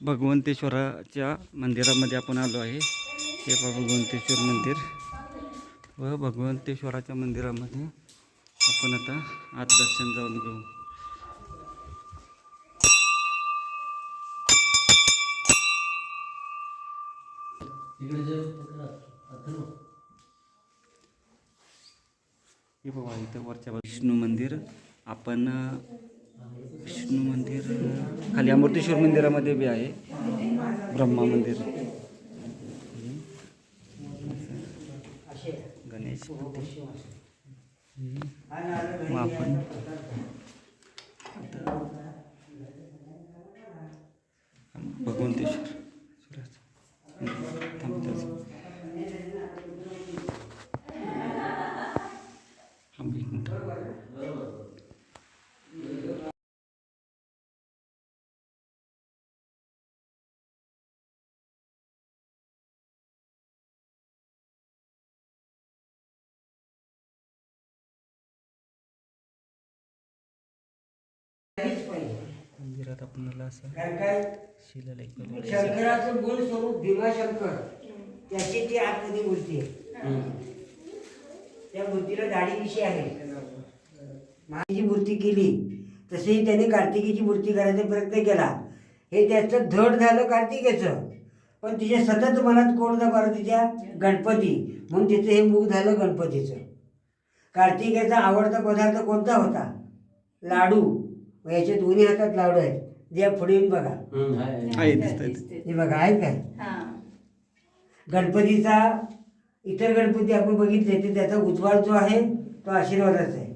भगवंतेश्वराच्या मंदिरामध्ये आपण आलो आहे. हे पहा भगवंतेश्वर मंदिर. व भगवंतेश्वराच्या मंदिरामध्ये आपण आता आत दर्शन जाऊन घेऊ. हे बघा इथं वरच्या विष्णू मंदिर. आपण विष्णू मंदिर खाली अमृतेश्वर मंदिरामध्ये बी आहे. ब्रह्मा मंदिर. गणेश आपण मंदिरात आपल्याला असं. काय काय? शिलालेख वगैरे शंकराचं मूळ स्वरूप भीमाशंकर. त्याची ती आतमध्ये मूर्ती आहे. त्या मूर्तीला दाढी विषय आहे. महाची मूर्ती केली. तसेही त्याने कार्तिकीची मूर्ती करायचा प्रयत्न केला. हे त्याचं धड झालं कार्तिकेचं. पण तिच्या सतत मनात कोण होता पार्वतीच्या गणपती. म्हणून तिचं हे मुख झालं गणपतीचं. कार्तिकेचा आवडता पदार्थ कोणता होता? लाडू. मग याचे दोन्ही हातात लाडू आहेत. द्या पुढे येऊन बघा. आहे दिसतंय हे बघा आहे काय गणपतीचा इतर गणपती आपण बघितले तर त्याचा उजवाड जो आहे तो आशीर्वादाचा आहे.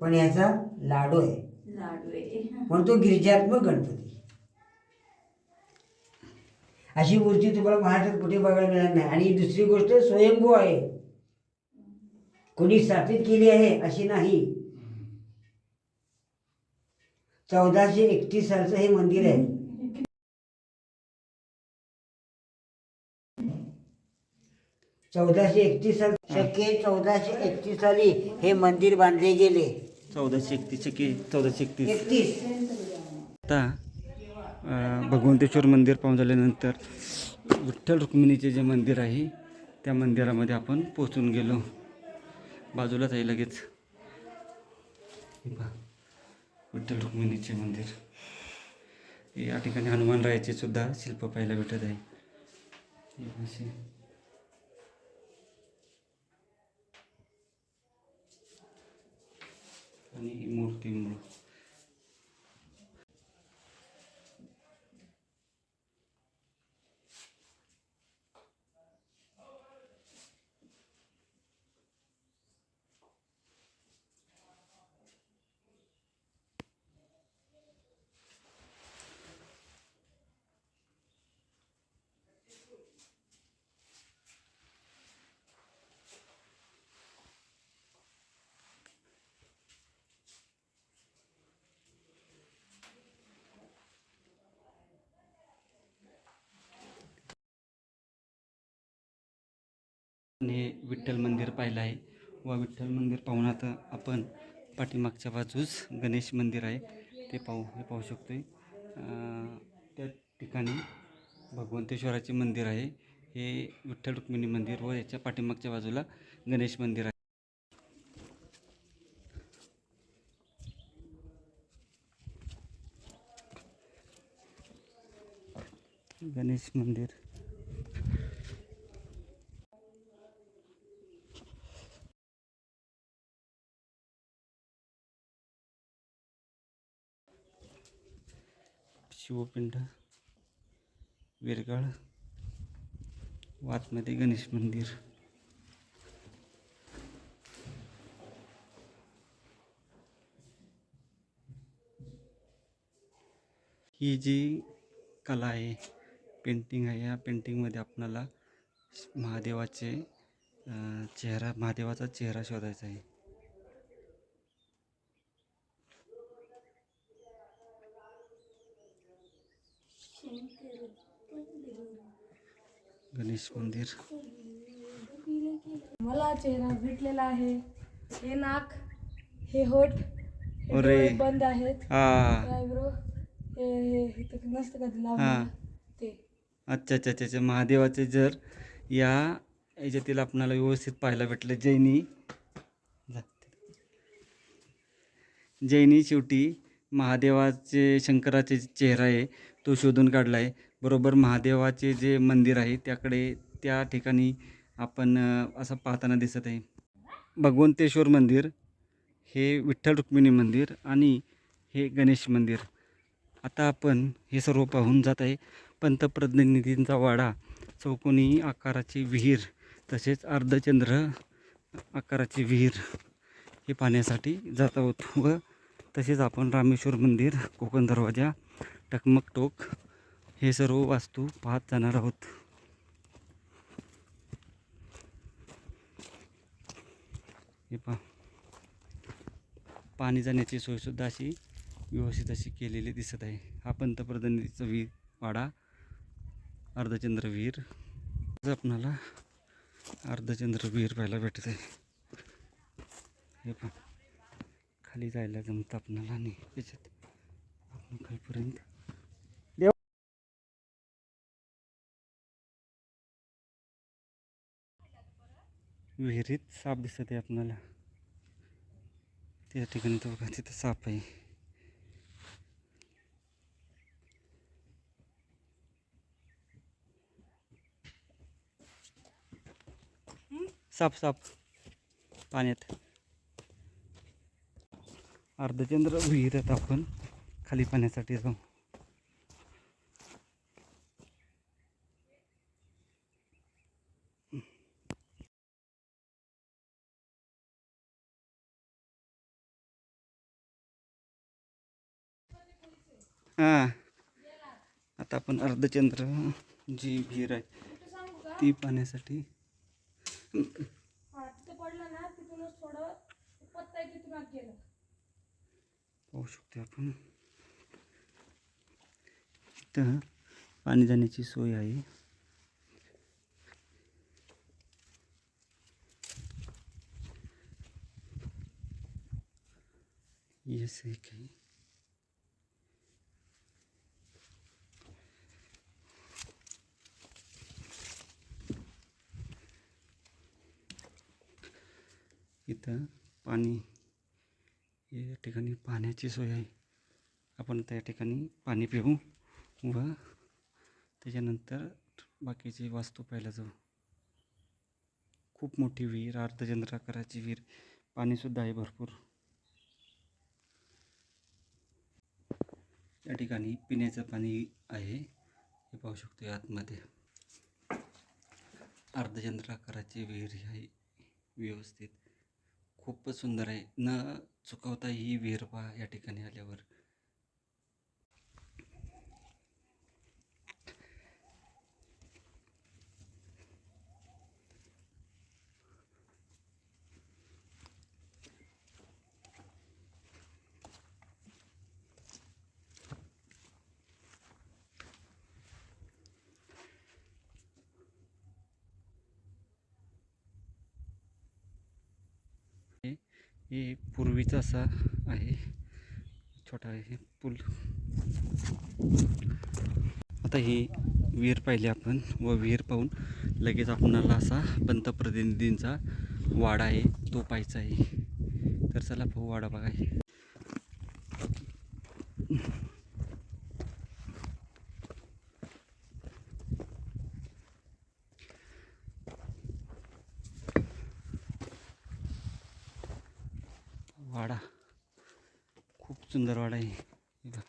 पण याचा लाडू आहे. लाडू आहे. म्हणून तो गिरिजात्मक गणपती. अशी मूर्ती तुम्हाला महाराष्ट्रात कुठे बघायला मिळणार नाही. आणि दुसरी गोष्ट स्वयंभू आहे. कोणी स्थापित केली आहे अशी नाही. चौदाशे एकतीस सालचं हे मंदिर आहे. चौदाशे एकतीस साल शके चौदाशे एकतीस साली हे मंदिर बांधले गेले. चौदाशे एकतीस की चौदाशे एकतीस. एकतीस. आता अं, भगवंतेश्वर मंदिर पाहून झाल्यानंतर विठ्ठल रुक्मिणीचे जे मंदिर आहे त्या मंदिरामध्ये आपण पोचून गेलो. बाजूलाच आहे लगेच. हे पहा, विठ्ठल रुक्मिणीचे मंदिर. या ठिकाणी हनुमानरायाचे सुद्धा शिल्प पाहायला भेटत आहे. असे. आणि ही मूर्ती मूळ. हे विठ्ठल मंदिर पाहिलं आहे. व विठ्ठल मंदिर पाहून आता आपण पाठीमागच्या बाजूस गणेश मंदिर आहे. ते पाहू हे पाहू शकतो आहे त्या ठिकाणी भगवंतेश्वराचे मंदिर आहे. हे विठ्ठल रुक्मिणी मंदिर व याच्या पाठीमागच्या बाजूला गणेश मंदिर आहे. गणेश मंदिर. शिवपिंड विरगाळ वातमध्ये गणेश मंदिर. ही जी कला आहे पेंटिंग आहे या पेंटिंगमध्ये आपणाला महादेवाचे चेहरा महादेवाचा चेहरा शोधायचा आहे. गणेश मंदिर. मला चेहरा भेटलेला आहे. हे नाक हे होठ हे अरे. डोळे बंद आहेत. हा. आयब्रो हे हे इथं नसतं कधी हां. लावलं ते. अच्छा अच्छा अच्छा अच्छा. महादेवाचे जर या याच्यातील आपणाला व्यवस्थित पाहायला भेटलं. जैनी. जा. जैनी शेवटी महादेवाचे शंकराचे चेहरा आहे. तो शोधून काढला आहे बरोबर महादेवाचे जे मंदिर आहे त्याकडे त्या ठिकाणी आपण असं पाहताना दिसत आहे. भगवंतेश्वर मंदिर हे विठ्ठल रुक्मिणी मंदिर आणि हे गणेश मंदिर. आता आपण हे सर्व पाहून जात आहे. पंतप्रतिनिधींचा वाडा चौकोनी आकाराची विहीर तसेच अर्धचंद्र आकाराची विहीर हे पाहण्यासाठी जात आहोत व तसेच आपण रामेश्वर मंदिर कोकण दरवाजा टकमक टोक हे सर्व वास्तू पाहत जाणार आहोत. हे पहा. पाणी जाण्याची सोयसुद्धा अशी व्यवस्थित अशी केलेली दिसत आहे. हा पंतप्रतिनिधीचा वीर वाडा अर्धचंद्र विहीर आपणाला अर्धचंद्रवीर पाहायला भेटत आहे हे पहा. खाली जायला जमतं आपणाला आणि त्याच्यात आपण खालपर्यंत विहिरीत साप दिसत आहे आपल्याला. त्या ठिकाणी तो बघा तिथं साप आहे. साप साप. पाण्यात. अर्धचंद्र विहिरीत आपण खाली पाण्यासाठी जाऊ. हां आता आपण अर्धचंद्र जी विहीर आहे ती पाण्यासाठी हा तिथं पडलं ना तिथूनच थोडं पत्ता आहे तिथून आत गेलं. पाहू शकतो आपण. इथं पाणी जाण्याची सोय आहे. येस आहे. काही इथं पाणी या ठिकाणी पाण्याची सोय आहे. आपण त्या ठिकाणी पाणी पिऊ व त्याच्यानंतर बाकीची वास्तू पाहायला जाऊ. खूप मोठी विहीर अर्धचंद्र आकाराची विहीर पाणीसुद्धा आहे भरपूर. या ठिकाणी पिण्याचं पाणी आहे. हे पाहू शकतो आतमध्ये. अर्धचंद्र आकाराची विहीर आहे व्यवस्थित. खूपच सुंदर आहे. न चुकवता ही विहीर पहा या ठिकाणी आल्यावर. हे पूर्वीचा असा आहे. छोटा आहे पूल. आता ही विहीर पाहिली आपण व विहीर पाहून लगेच आपणाला असा पंतप्रतिनिधींचा वाडा आहे तो पाहायचा आहे. तर चला भाऊ वाडा बघा. वाडा. खूप सुंदर वाडा आहे हे बघ.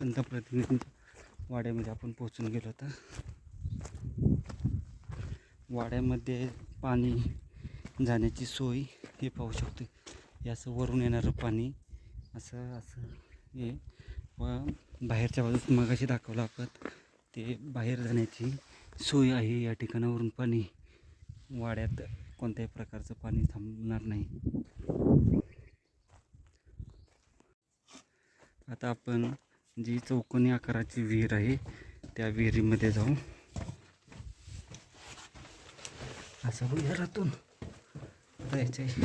पंतप्रतिनिधींच्या वाड्यामध्ये आपण पोहोचून गेलो होता. वाड्यामध्ये पाणी जाण्याची सोय हे पाहू शकतो. हे असं वरून येणारं पाणी असं असं हे. व बाहेरच्या बाजूस मगाशी दाखवलं आपण. ते बाहेर जाण्याची सोय आहे या ठिकाणावरून पाणी. वाड्यात कोणत्याही प्रकारचं पाणी थांबणार नाही. आता आपण जी चौकोनी आकाराची विहीर आहे त्या विहिरीमध्ये जाऊ असं विहारातून जायचं आहे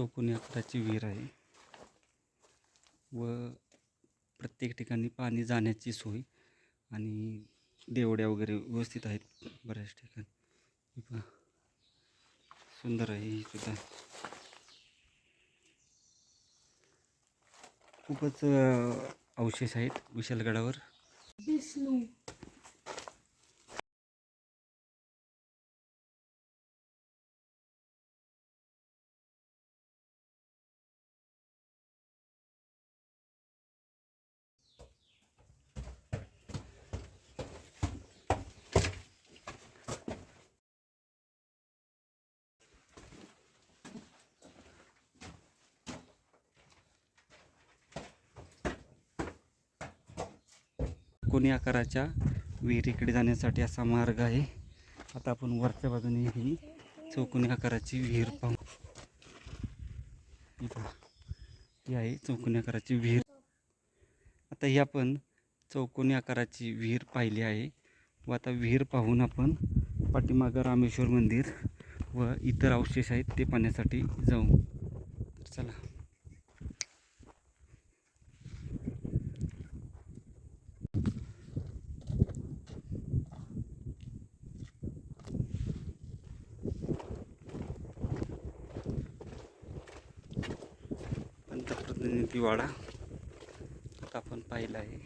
चौकोनी आकाराची विहीर आहे व प्रत्येक ठिकाणी पाणी जाण्याची सोय आणि देवड्या वगैरे व्यवस्थित आहेत बऱ्याच ठिकाणी. सुंदर आहे ही सुद्धा. खूपच अवशेष आहेत विशालगडावर. विष्णू कोणी आकाराच्या विहिरीकडे जाण्यासाठी असा मार्ग आहे. आता आपण वरच्या बाजूने ही चौकोनी आकाराची विहीर पाहू. ही ही आहे चौकोनी आकाराची विहीर. आता ही आपण चौकोनी आकाराची विहीर पाहिली आहे व आता विहीर पाहून आपण पाठीमागं रामेश्वर मंदिर व इतर अवशेष आहेत ते पाहण्यासाठी जाऊ. तर चला. पंतप्रतिनिधी वाडा. आता आपण पाहिला आहे.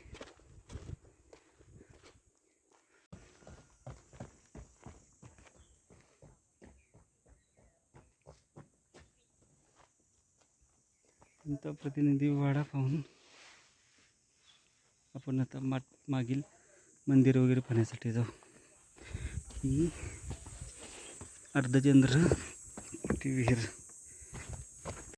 पंतप्रतिनिधी वाडा पाहून आपण आता मा मागील मंदिर वगैरे पाहण्यासाठी जाऊ. ही अर्धचंद्र ती विहीर